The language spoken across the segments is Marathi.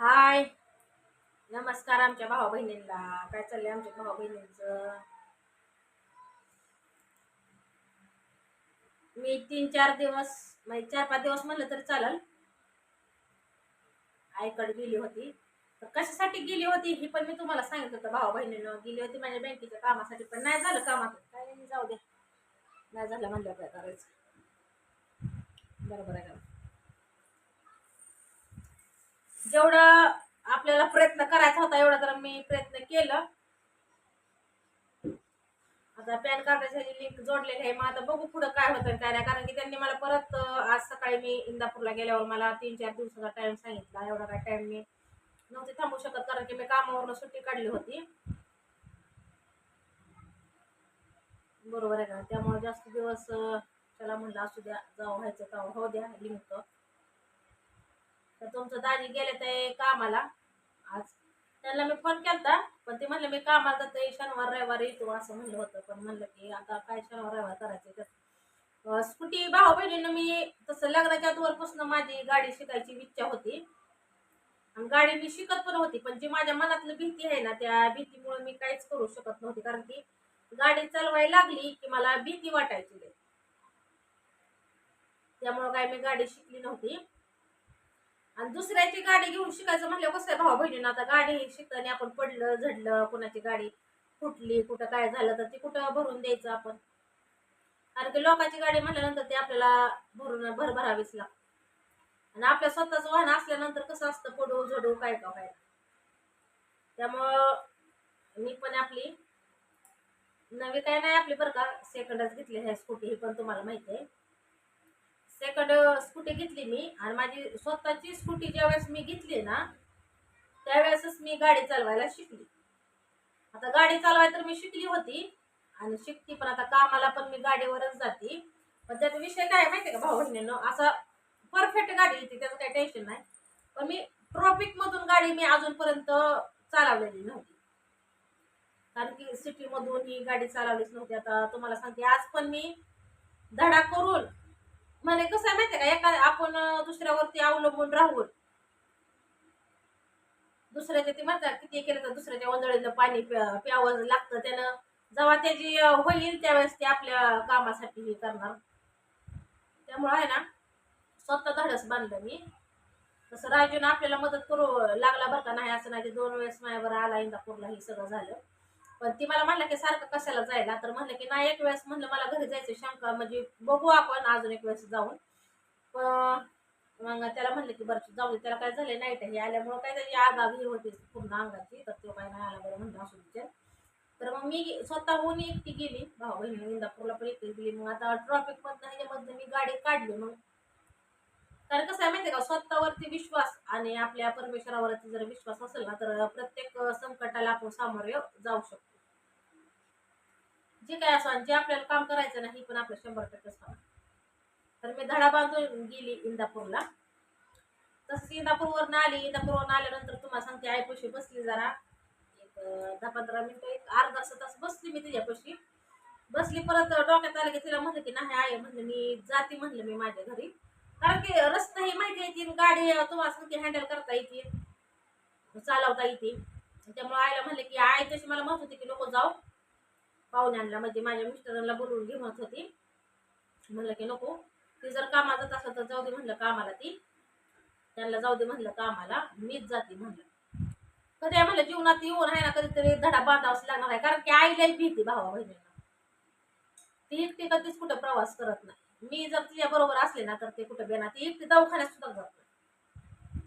हाय. नमस्कार आमच्या भावा बहिणींना. काय चाललंय आमच्या भावा बहिणींचं? मी तीन चार दिवस म्हणजे चार पाच दिवस म्हणलं तरी चालेल. आईकडे गेली होती. तर कशासाठी गेली होती ही पण मी तुम्हाला सांगितलं होतं. भावा बहिणीनं गेली होती माझ्या बँकेच्या कामासाठी पण नाही झालं कामात. काय नाही जाऊ दे. नाही झालं म्हणलं काय करायचं? बरोबर आहे का? जेवढं आपल्याला प्रयत्न करायचा होता एवढा तर मी प्रयत्न केलं. आता पॅन कार्डाची लिंक जोडलेली आहे मग आता बघू पुढं काय होतं काय नाही. कारण की त्यांनी मला परत आज सकाळी मी इंदापूरला गेल्यावर मला तीन चार दिवसाचा टाइम सांगितला. एवढा काय टाइम मी नव्हते थांबू शकत कारण की मी कामावरनं सुट्टी काढली होती. बरोबर आहे का? त्यामुळे जास्त दिवस त्याला म्हणलं असू द्या जाऊ व्हायचं का हो द्या लिंक तर तुमचं दाजी गेले ते कामाला. आज त्यांना मी फोन केलता पण ते म्हणलं मी कामाला जाते शनिवार रविवार येतो असं म्हणलं होतं. पण म्हणलं की आता काय शनिवार रविवार करायचं तर स्कूटी भाऊ बहिणीनं मी तसं लग्नाच्या वरपासून माझी गाडी शिकायची इच्छा होती. आणि गाडी मी शिकत पण होती पण जी माझ्या मनातली भीती आहे ना त्या भीतीमुळे मी काहीच करू शकत नव्हती. कारण की गाडी चालवायला लागली की मला भीती वाटायची त्यामुळं काय मी गाडी शिकली नव्हती. आणि दुसऱ्याची गाडी घेऊन शिकायचं म्हणलं कसं आहे भाऊ बहिणीनं आता गाडी शिकताना आपण पडलं झडलं कोणाची गाडी फुटली कुठं काय झालं तर ती कुठं भरून द्यायचं आपण? कारण की लोकांची गाडी म्हटल्यानंतर ते आपल्याला भरून भरभरावीच लागते. आणि आपल्या स्वतःच वाहन असल्यानंतर कसं असतं पडू झडू काय का काय. त्यामुळं मी पण आपली नवी काय नाही आपली बरं का सेकंडच घेतली आहे स्कूटी ही पण तुम्हाला माहिती आहे. सेकंड स्कूटी घेतली मी आणि माझी स्वतःची स्कूटी ज्यावेळेस मी घेतली ना त्यावेळेसच मी गाडी चालवायला शिकली. आता गाडी चालवायला तर मी शिकली होती आणि शिकती पण आता कामाला पण मी गाडीवरच जाते. पण त्याचा विषय काय माहिती आहे का भाऊ बहिणीनं असं परफेक्ट गाडी येते त्याचं काही टेन्शन नाही. पण मी ट्रॉफिकमधून गाडी मी अजूनपर्यंत चालवलेली नव्हती. कारण की सिटीमधून ही गाडी चालवलीच नव्हती. आता तुम्हाला सांगते आज पण मी धडा करून म्हणजे कसं आहे माहिती का एका आपण दुसऱ्यावरती अवलंबून राहून दुसऱ्याच्या ते म्हणतात किती केलं तर दुसऱ्याच्या वंजळीतलं पाणी प्यावं लागतं. त्यानं जेव्हा त्याची होईल त्यावेळेस ते आपल्या कामासाठी हे करणार. त्यामुळं आहे ना स्वतः धाडस बांधलं मी. तसं राजून आपल्याला मदत करू लागला बरं का नाही असं नाही ते दोन वेळेस माझ्यावर आला इंदापूरला हे सगळं झालं. पण ती मला म्हणलं की सारखं कशाला जायला? तर म्हणलं की नाही एक वेळेस म्हणलं मला घरी जायचं शंका म्हणजे बघू आपण अजून एक वेळेस जाऊन. पण मग त्याला म्हणलं की बरं जाऊ दे त्याला काय झालं नाईट हे आल्यामुळं काय त्याची आग ही होती पूर्ण अंगाची तर तो काय नाही आला बरं म्हणलं असू विचार. तर मग मी स्वतःहून एकटी गेली. भाऊ बहिणी इंदापूरला पण एकटी गेली. मग आता ट्रॉफिक मधनं ह्याच्यामधनं मी गाडी काढली. मग कारण कसं आहे माहिती आहे का? स्वतःवरती विश्वास आणि आपल्या परमेश्वरावरती जर विश्वास असेल ना तर प्रत्येक संकटाला आपण सामोरे जाऊ शकतो. जे काय असं आणि जे आपल्याला काम करायचं नाही पण आपलं शंभर टक्के होणार तर मी धडा बांधून गेली इंदापूरला. तसंच इंदापूरवरनं आली. इंदापूरवरून आल्यानंतर तुम्हाला सांगते आईपाशी बसली जरा. एक दहा पंधरा मिनिटं एक अर्धा तास बसली मी तिच्यापाशी बसली परत डोक्यात आलं की तिला म्हणलं की नाही आहे म्हणलं मी जाते म्हणलं मी माझ्या घरी. कारण की रस्ता ही माहिती येतील गाडी तुम्हाला सांगते हँडल करता येते चालवता येते. त्यामुळे आईला म्हणलं की आई तशी मला म्हणत होती की नको जाऊ. पाहुण्यांना म्हणजे माझ्या मिस्टरांना बोलवून घेऊन म्हणत होती. म्हणलं की नको. ती जर कामाला जात असेल तर जाऊ दे म्हणलं कामाला ती. त्यांना जाऊ दे म्हणलं कामाला. मीच जाते म्हणलं. कधी म्हणलं जीवनात येऊन आहे ना कधीतरी धडा बांधावाच लागणार आहे. कारण की आईलाही भीती भावा बहिणींना. ती एकटी कधीच कुठं प्रवास करत नाही. मी जर तिच्या बरोबर असले ना तर ते कुठं बेना ती एकटी दवाखान्यात सुद्धा जात. नाही.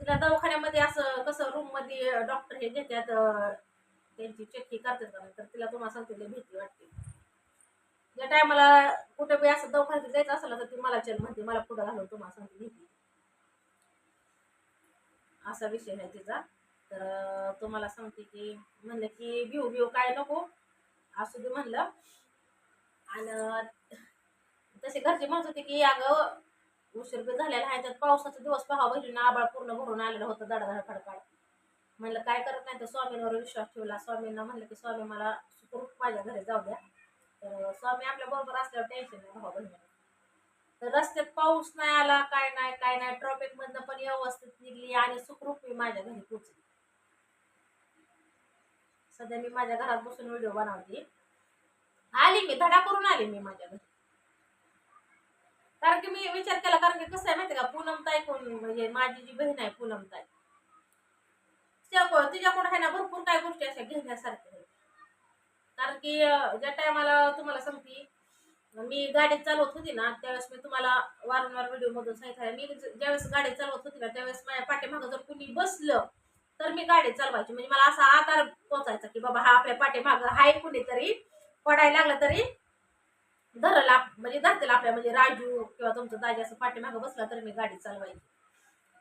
तिला दवाखान्यामध्ये असं कसं रूममध्ये डॉक्टर हे घेतात त्यांची चेकी करतात का तर तिला तुम्हाला सांगते लई भीती वाटते. ज्या टायमाला कुठं बी असं दवाखान्यात जायचं असलं तर ती मला चल म्हणते मला पुढं घालून तुम्हाला सांगते भीती असा विषय आहे तिचा. तर तुम्हाला सांगते की म्हणलं की भिऊ भिऊ काय नको? असू दे म्हणलं. आणि तसे घरचे म्हणत होते की अगं उशीर बी झालेला आहे त्यात पावसाचा दिवस पहा बहिणीनं आबाळ पूर्ण भरून आलेलं होतं दडा खडकाळ म्हणलं काय करत नाही तर स्वामींवर विश्वास ठेवला. स्वामींना म्हणलं की स्वामी मला सुखरूप माझ्या घरी जाऊ द्या. तर स्वामी आपल्या बरोबर असल्यावर टेन्शन नाही भाऊ बहिणीला. तर रस्त्यात पाऊस नाही आला काय नाही काय नाही ट्रॉफिक मधनं पण व्यवस्थित निघली आणि सुखरूप मी माझ्या घरी पोचली सध्या मी माझ्या घरात बसून व्हिडिओ बनवते. आली मी धडा करून आली मी माझ्या घरी. मी विचार केला कारण की कसं आहे माहिती का पूनमताई कोण म्हणजे माझी जी बहीण आहे पूनमताई तिच्याकडून तिच्याकडून आहे ना भरपूर काय गोष्टी अशा घेण्यासारख्या आहेत. कारण की ज्या टायमाला तुम्हाला सांगते मी गाडी चालवत होती ना त्यावेळेस मी तुम्हाला वारंवार व्हिडिओ मधून सांगितलं मी ज्यावेळेस गाडी चालवत होती ना त्यावेळेस माझ्या पाठीमागं जर कुणी बसलं तर मी गाडी चालवायची. म्हणजे मला असा आधार पोचायचा की बाबा हा आपल्या पाठीमागं हाय कुणीतरी पडायला लागलं तरी धरला म्हणजे धरतील आपल्या म्हणजे राजू किंवा तुमचं दाजी असं पाठीमागं बसला तर मी गाडी चालवायची.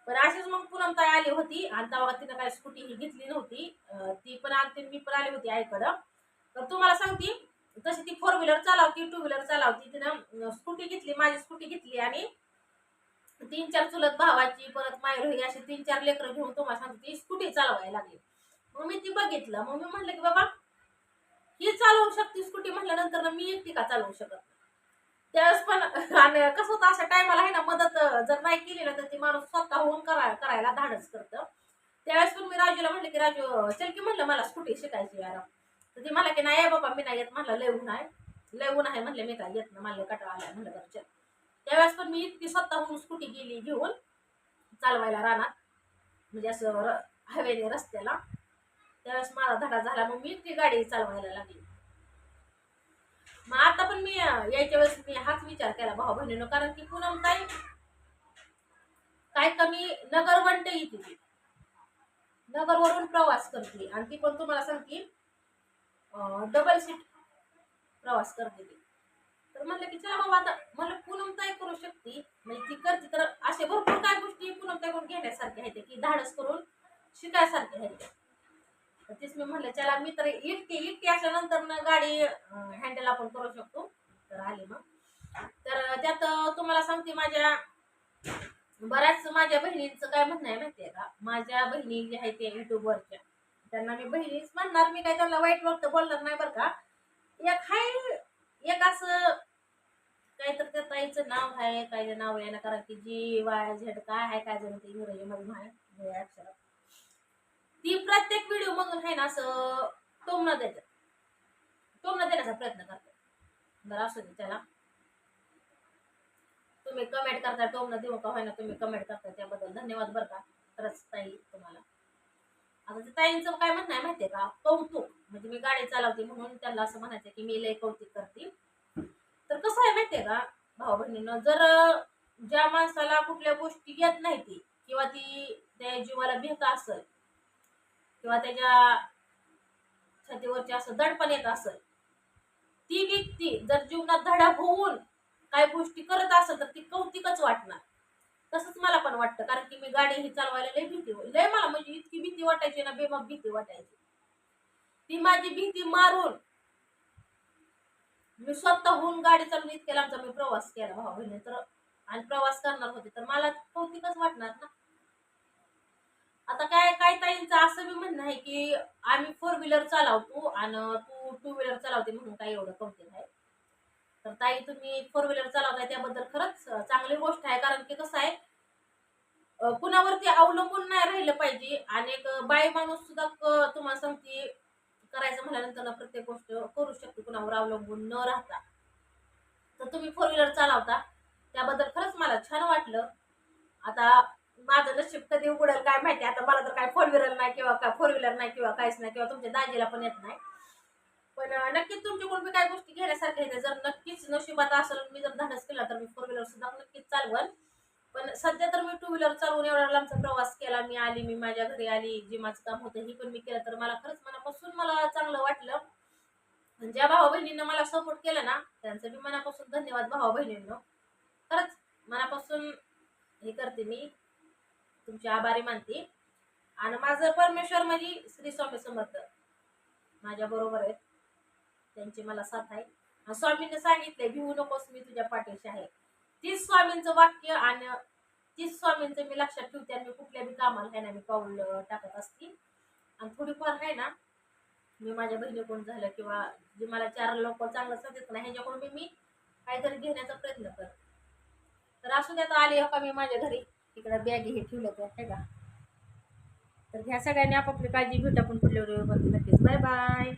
पण अशीच मग पुनम ताई आली होती आणि तेव्हा तिनं काय स्कूटी ही घेतली नव्हती. ती पण आणते मी पण आली होती आईकडं. तर तुम्हाला सांगते तशी ती फोर व्हीलर चालवती टू व्हीलर चालवती. तिनं स्कूटी घेतली माझी स्कूटी घेतली आणि तीन चार चुलत भावाची परत मायरू होई अशी तीन चार लेकरं घेऊन तुम्हाला सांगते ती स्कूटी चालवायला लागली. मग मी ती बघितलं. मग मी म्हटलं की बाबा ही चालवू शकते स्कूटी म्हटल्यानंतर ना मी एकटी का चालवू शकत त्यावेळेस पण आणि कसं होतं अशा टायमाला आहे ना मदत जर नाही केली ना तर ती माणूस स्वतःहून करा करायला धाडस करतं. त्यावेळेस पण मी राजूला म्हटलं की राजू चल की म्हणलं मला स्कूटी शिकायची यार तर ती मला की नाही बाबा मी नाही येत. म्हणलं लय ऊन आहे. लय ऊन आहे म्हणलं मी काय येत ना मला कटाळा आलाय. म्हणलं तर चल. त्यावेळेस पण मी इतकी स्वतःहून स्कूटी गेली घेऊन चालवायला रानात. म्हणजे असं हवेने रस्त्याला. त्यावेळेस माझा धडा झाला मग मी ती गाडी चालवायला लागली. मग आता पण मी यायच्या वेळेस मी हाच विचार केला भाऊ बहिणीनं कारण की पूनम ताई काय कमी नगर बनते येते नगरवरून प्रवास करते. आणि ती पण तुम्हाला सांगते डबल सीट प्रवास करते ती. तर म्हणलं की चला बाबा आता मला पूनम ताई करू शकते. म्हणजे ती करते तर असे भरपूर काय गोष्टी पूनम ताई करून घेण्यासारख्या आहेत की धाडस करून शिकायसारख्या आहेत. तेच मी म्हणलं चला मी तर इटकी इटकी असल्यानंतर ना गाडी हँडल आपण करू शकतो. तर आली मग. तर त्यात तुम्हाला सांगते माझ्या बऱ्याच माझ्या बहिणींचं काय म्हणणं आहे माहिती आहे का? माझ्या बहिणी ज्या आहेत त्या युट्यूबवरच्या त्यांना मी बहिणीच म्हणणार मी काय त्यांना वाईट वक्त बोलणार नाही बरं का. एक हाय एक असं काय तर त्या ताईचं नाव आहे काय नाव आहे ना कारण की जी वाय झेड काय आहे काय जण ते इंग्रजीमध्ये आहे अक्षरात. ती प्रत्येक व्हिडिओ मधून आहे ना असं टोमणं देतात. टोमणं देण्याचा प्रयत्न करतात. बरं असू दे त्याला. तुम्ही कमेंट करता टोमणं देऊ का होईना तुम्ही कमेंट करता त्याबद्दल धन्यवाद बरं का. खरंच ताई तुम्हाला. आता ते ताईंचं काय म्हणणं आहे माहितीये का? कौतुक. म्हणजे मी गाडी चालवते म्हणून त्यांना असं म्हणायचं की मी लय कौतुक करते. तर कसं आहे माहितीये का भाऊ बहिणीनं जर ज्या माणसाला कुठल्या गोष्टी येत नाही ती किंवा ती त्या जीवाला भेट असेल किंवा त्याच्या छातीवरचे असं दडपण येत असेल ती व्यक्ती जर जीवनात धडा होऊन काही गोष्टी करत असेल तर ती कौतिकच वाटणार. तसंच मला पण वाटतं कारण की मी गाडी ही चालवायला लय भीती लय मला म्हणजे इतकी भीती वाटायची ना बेमा भीती वाटायची. ती माझी भीती मारून मी स्वतःहून गाडी चालवून इतक्या लांबचा मी प्रवास केला. हो, भाऊ बहिणी तर आणि प्रवास करणार होते तर मला कौतिकच वाटणार ना. आता काय काय ताईंचं असं मी म्हणणं आहे की आम्ही फोर व्हीलर चालवतो आणि तू टू व्हीलर चालवते म्हणून काय एवढं कौतिक आहे तर ताई तुम्ही फोर व्हीलर चालवताय त्याबद्दल खरंच चांगली गोष्ट आहे. कारण की कसं आहे कुणावरती अवलंबून नाही राहिलं पाहिजे. आणि एक बाई माणूस सुद्धा तुम्हाला सांगते करायचं म्हटल्यानंतर प्रत्येक गोष्ट करू शकते. कुणावर अवलंबून न राहता. तर तुम्ही फोर व्हीलर चालवता. त्याबद्दल खरंच मला छान वाटलं. आता माझं नशीब कधी उघडेल काय माहिती? आता मला तर काय फोर व्हीलर नाही किंवा काय फोर व्हीलर नाही किंवा काहीच नाही किंवा तुमच्या दाजीला पण येत नाही. पण नक्कीच तुमच्याकडून मी काय गोष्टी घेण्यासारख्या आहेत. जर नक्कीच नशिबात असेल मी जर धाडस केला तर मी फोर व्हीलर सुद्धा नक्कीच चालवल. पण सध्या तर मी टू व्हीलर चालवून एवढा लांबचा प्रवास केला. मी आली मी माझ्या घरी आली जे माझं काम होतं ही पण मी केलं. तर मला खरंच मनापासून मला चांगलं वाटलं. ज्या भावा बहिणींना मला सपोर्ट केला ना त्यांचं मी मनापासून धन्यवाद भावा बहिणींना खरंच मनापासून हे करते मी. तुमची आभारी मानते. आणि माझं परमेश्वर म्हणजे श्री स्वामी समर्थ. माझ्या बरोबर आहेत. त्यांची मला साथ आहे. आणि स्वामींनी सांगितलंय भिवू नकोस मी तुझ्या पाठीशी आहे. तीच स्वामींचं वाक्य आणि तीच स्वामींचं मी लक्षात ठेवते आणि मी कुठल्या बी कामाला आहे ना मी पाऊल टाकत असते. आणि थोडीफार आहे ना मी माझ्या बहिणीकडून झालं किंवा जे मला चार लोक चांगलं सांगत ना ह्याच्याकडून मी मी काहीतरी घेण्याचा प्रयत्न करते. तर असू द्या तर आले हो का मी माझ्या घरी? इकडं बॅग हे ठेवलं तर आहे का तर ह्या सगळ्यांनी आपापली काळजी घेऊ आपण पुढल्या व्हिडिओमध्ये नक्कीच बाय बाय